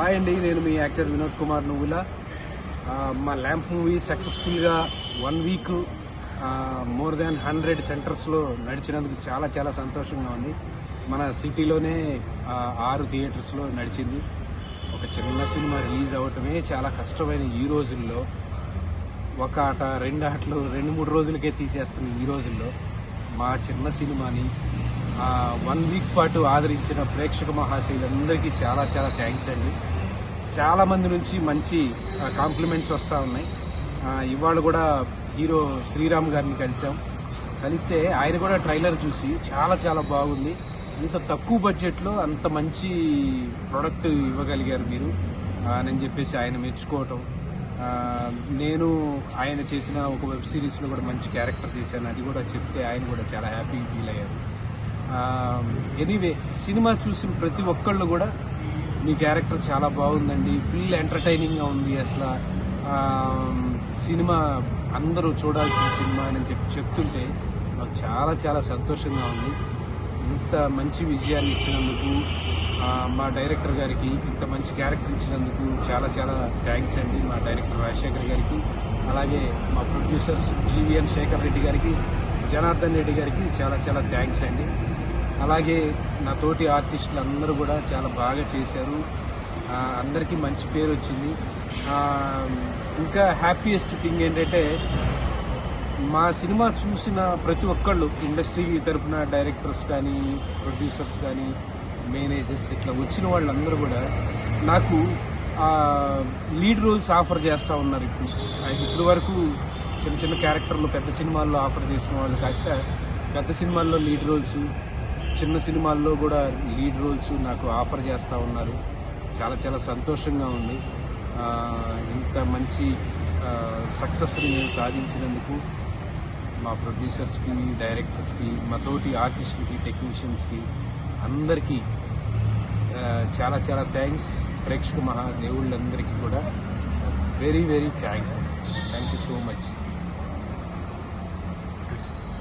Hi అండి నేను మీ actor Vinod Kumar నువ్వుల. మా ల్యాంప్ మూవీ సక్సెస్ఫుల్గా one week more than hundred సెంటర్స్లో నడిచినందుకు చాలా చాలా సంతోషంగా ఉంది. మన సిటీలోనే ఆరు థియేటర్స్లో నడిచింది. ఒక చిన్న సినిమా రిలీజ్ అవ్వటమే చాలా కష్టమైన ఈ రోజుల్లో. ఒక ఆట రెండు ఆటలు రెండు మూడు రోజులకే తీసేస్తున్న ఈ రోజుల్లో మా చిన్న సినిమాని వన్ వీక్ పాటు ఆదరించిన ప్రేక్షక మహాశైలందరికీ చాలా చాలా థ్యాంక్స్ అండి. చాలామంది నుంచి మంచి కాంప్లిమెంట్స్ వస్తూ ఉన్నాయి. ఇవాళ కూడా హీరో శ్రీరామ్ గారిని కలిసాం. కలిస్తే ఆయన కూడా ట్రైలర్ చూసి చాలా చాలా బాగుంది. ఇంత తక్కువ బడ్జెట్లో అంత మంచి ప్రోడక్ట్ ఇవ్వగలిగారు మీరు అని చెప్పేసి ఆయన మెచ్చుకోవటం. నేను ఆయన చేసిన ఒక వెబ్ సిరీస్లో కూడా మంచి క్యారెక్టర్ చేశాను అది కూడా చెప్తే ఆయన కూడా చాలా హ్యాపీ ఫీల్ అయ్యారు. ఎనీవే సినిమా చూసిన ప్రతి ఒక్కళ్ళు కూడా మీ క్యారెక్టర్ చాలా బాగుందండి. ఫుల్ ఎంటర్టైనింగ్గా ఉంది అసలు. సినిమా అందరూ చూడాల్సిన సినిమా అని చెప్పి చెప్తుంటే నాకు చాలా చాలా సంతోషంగా ఉంది. ఇంత మంచి విజయాన్ని ఇచ్చినందుకు మా డైరెక్టర్ గారికి ఇంత మంచి క్యారెక్టర్ ఇచ్చినందుకు చాలా చాలా థ్యాంక్స్ అండి మా డైరెక్టర్ రాజశేఖర్ గారికి. అలాగే మా ప్రొడ్యూసర్స్ జీవీఎన్ శేఖర్ రెడ్డి గారికి జనార్దన్ రెడ్డి గారికి చాలా చాలా థ్యాంక్స్ అండి. అలాగే నా తోటి ఆర్టిస్టులు అందరూ కూడా చాలా బాగా చేశారు. అందరికీ మంచి పేరు వచ్చింది. ఇంకా హ్యాపీయెస్ట్ థింగ్ ఏంటంటే మా సినిమా చూసిన ప్రతి ఒక్కళ్ళు ఇండస్ట్రీ తరపున డైరెక్టర్స్ కానీ ప్రొడ్యూసర్స్ కానీ మేనేజర్స్ ఇట్లా వచ్చిన వాళ్ళందరూ కూడా నాకు లీడ్ రోల్స్ ఆఫర్ చేస్తూ ఉన్నారు ఇప్పుడు. ఇప్పుడు వరకు చిన్న చిన్న క్యారెక్టర్లు పెద్ద సినిమాల్లో ఆఫర్ చేసిన వాళ్ళు కాస్త పెద్ద సినిమాల్లో లీడ్ రోల్స్ చిన్న సినిమాల్లో కూడా లీడ్ రోల్స్ నాకు ఆఫర్ చేస్తూ ఉన్నారు. చాలా చాలా సంతోషంగా ఉంది. ఇంత మంచి సక్సెస్ని మేము సాధించినందుకు మా ప్రొడ్యూసర్స్కి డైరెక్టర్స్కి మా తోటి ఆర్టిస్ట్కి టెక్నీషియన్స్కి అందరికీ చాలా చాలా థ్యాంక్స్ ప్రేక్షక మహాదేవుళ్ళందరికీ కూడా very very thanks thank you so much